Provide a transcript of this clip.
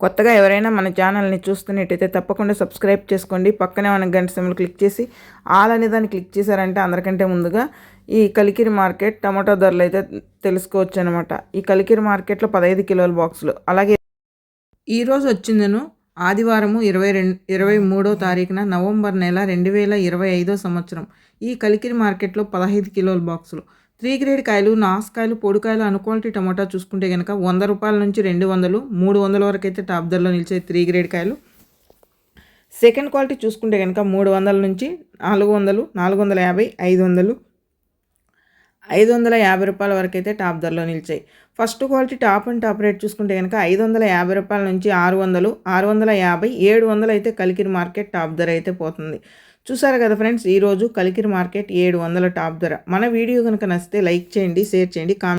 కొత్తగా ఎవరైనా మన ఛానల్ని చూస్తున్నట్టయితే తప్పకుండా సబ్స్క్రైబ్ చేసుకోండి. పక్కనే మన గంట సిమ్లు క్లిక్ చేసి ఆల్ అనే దాన్ని క్లిక్ చేశారంటే అందరికంటే ముందుగా ఈ కలికిరి మార్కెట్ టమాటో ధరలు అయితే తెలుసుకోవచ్చు అనమాట ఈ కలికిరి మార్కెట్లో పదహైదు కిలోల బాక్సులు. అలాగే ఈరోజు వచ్చిందను ఆదివారము ఇరవై రెండు ఇరవై మూడో తారీఖున నవంబర్ నెల రెండు వేల ఇరవై ఐదో సంవత్సరం. ఈ కలికిరి మార్కెట్లో పదహైదు కిలోల బాక్సులు. త్రీ గ్రేడ్ కాయలు నాసుకాయలు పొడికాయలు అనుక్వాలిటీ టమాటా చూసుకుంటే కనుక వంద రూపాయల నుంచి రెండు వందలు మూడు వందల వరకు అయితే టాప్ ధరలో నిలిచే త్రీ గ్రేడ్ కాయలు. సెకండ్ క్వాలిటీ చూసుకుంటే కనుక మూడు వందల నుంచి నాలుగు వందలు నాలుగు వందల యాభై ఐదు వందలు ఐదు వందల యాభై రూపాయల వరకు అయితే టాప్ ధరలో నిలిచాయి. First quality top and top rate చూసుకుంటే కనుక ఐదు వందల యాభై రూపాయల నుంచి ఆరు వందలు ఆరు వందల యాభై ఏడు వందలు అయితే కలికిరి మార్కెట్ టాప్ ధర అయితే పోతుంది. చూసారు కదా ఫ్రెండ్స్ ఈరోజు కలికిరి మార్కెట్ ఏడు వందల టాప్ ధర. మన వీడియో కనుక నచ్చితే లైక్ చేయండి షేర్ చేయండి కామెంట్